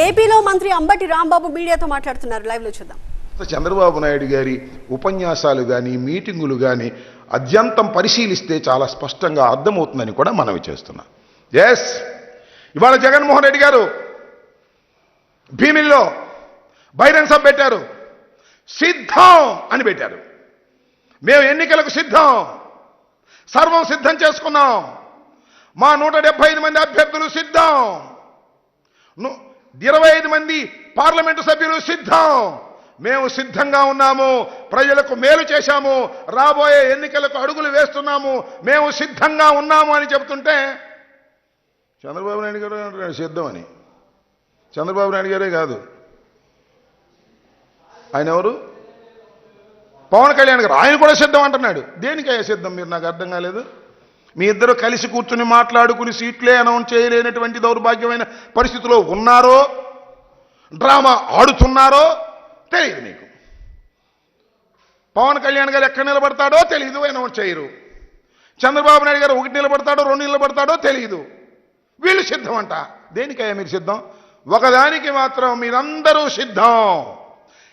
ఏపీలో మంత్రి అంబటి రాంబాబు మీడియాతో మాట్లాడుతున్నారు. లైవ్లో చూద్దాం. చంద్రబాబు నాయుడు గారి ఉపన్యాసాలు కానీ మీటింగులు కానీ అత్యంతం పరిశీలిస్తే చాలా స్పష్టంగా అర్థమవుతుందని కూడా మనవి చేస్తున్నాం. ఎస్ ఇవాళ జగన్మోహన్ రెడ్డి గారు భీమిల్లో బహిరంగ సభ పెట్టారు. సిద్ధం అని పెట్టారు. మేము ఎన్నికలకు సిద్ధం. సర్వం సిద్ధం చేసుకున్నాం. మా నూట ఐదు మంది అభ్యర్థులు సిద్ధం. ఇరవై ఐదు మంది పార్లమెంటు సభ్యులు సిద్ధం. మేము సిద్ధంగా ఉన్నాము. ప్రజలకు మేలు చేశాము. రాబోయే ఎన్నికలకు అడుగులు వేస్తున్నాము. మేము సిద్ధంగా ఉన్నాము అని చెబుతుంటే చంద్రబాబు నాయుడు గారు అంటున్నాడు సిద్ధం అని. చంద్రబాబు నాయుడు గారే కాదు. ఆయన ఎవరు? పవన్ కళ్యాణ్ గారు. ఆయన కూడా సిద్ధం అంటున్నాడు. దేనికయ్యా సిద్ధం? మీరు నాకు అర్థం కాలేదు. మీ ఇద్దరు కలిసి కూర్చుని మాట్లాడుకుని సీట్లే అనౌన్స్ చేయలేనటువంటి దౌర్భాగ్యమైన పరిస్థితిలో ఉన్నారో డ్రామా ఆడుతున్నారో తెలియదు మీకు. పవన్ కళ్యాణ్ గారు ఎక్కడ నిలబడతాడో తెలియదు అనౌన్స్ చేయరు. చంద్రబాబు నాయుడు గారు ఒకటి నిలబడతాడో రెండు నిలబడతాడో తెలియదు వీళ్ళు సిద్ధం అంట దేనికయ్యా మీరు సిద్ధం? ఒకదానికి మాత్రం మీరందరూ సిద్ధం.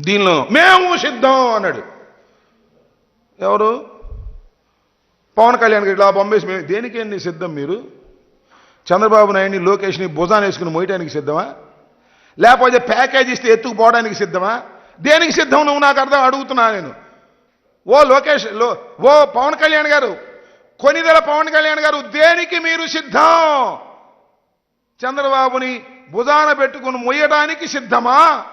దీనిలో మేము సిద్ధం అన్నాడు. ఎవరు? పవన్ కళ్యాణ్ గారు ఇలా బొమ్మేసి మేము దేనికండి సిద్ధం మీరు? చంద్రబాబు నాయుడిని లోకేష్ని భుజాన్ని వేసుకుని మోయటానికి సిద్ధమా? లేకపోతే ప్యాకేజ్ ఇస్తే ఎత్తుకుపోవడానికి సిద్ధమా? దేనికి సిద్ధం నువ్వు? నాకు అర్థం అడుగుతున్నా నేను. ఓ లోకేష్లో ఓ పవన్ కళ్యాణ్ గారు కొనిదల పవన్ కళ్యాణ్ గారు దేనికి మీరు సిద్ధం? చంద్రబాబుని భుజాన పెట్టుకుని మొయ్యడానికి సిద్ధమా?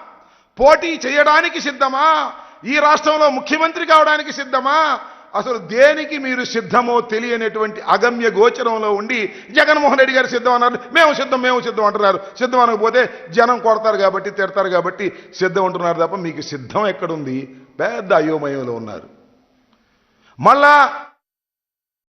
పోటీ చేయడానికి సిద్ధమా? ఈ రాష్ట్రంలో ముఖ్యమంత్రి కావడానికి సిద్ధమా? అసలు దేనికి మీరు సిద్ధమో తెలియనటువంటి అగమ్య గోచరంలో ఉండి జగన్మోహన్ రెడ్డి గారు సిద్ధం అన్నారు. మేము సిద్ధం మేము సిద్ధం అంటున్నారు. సిద్ధం అనకపోతే జనం కొడతారు కాబట్టి తిడతారు కాబట్టి సిద్ధం అంటున్నారు తప్ప మీకు సిద్ధం ఎక్కడుంది? పెద్ద అయోమయంలో ఉన్నారు. మళ్ళా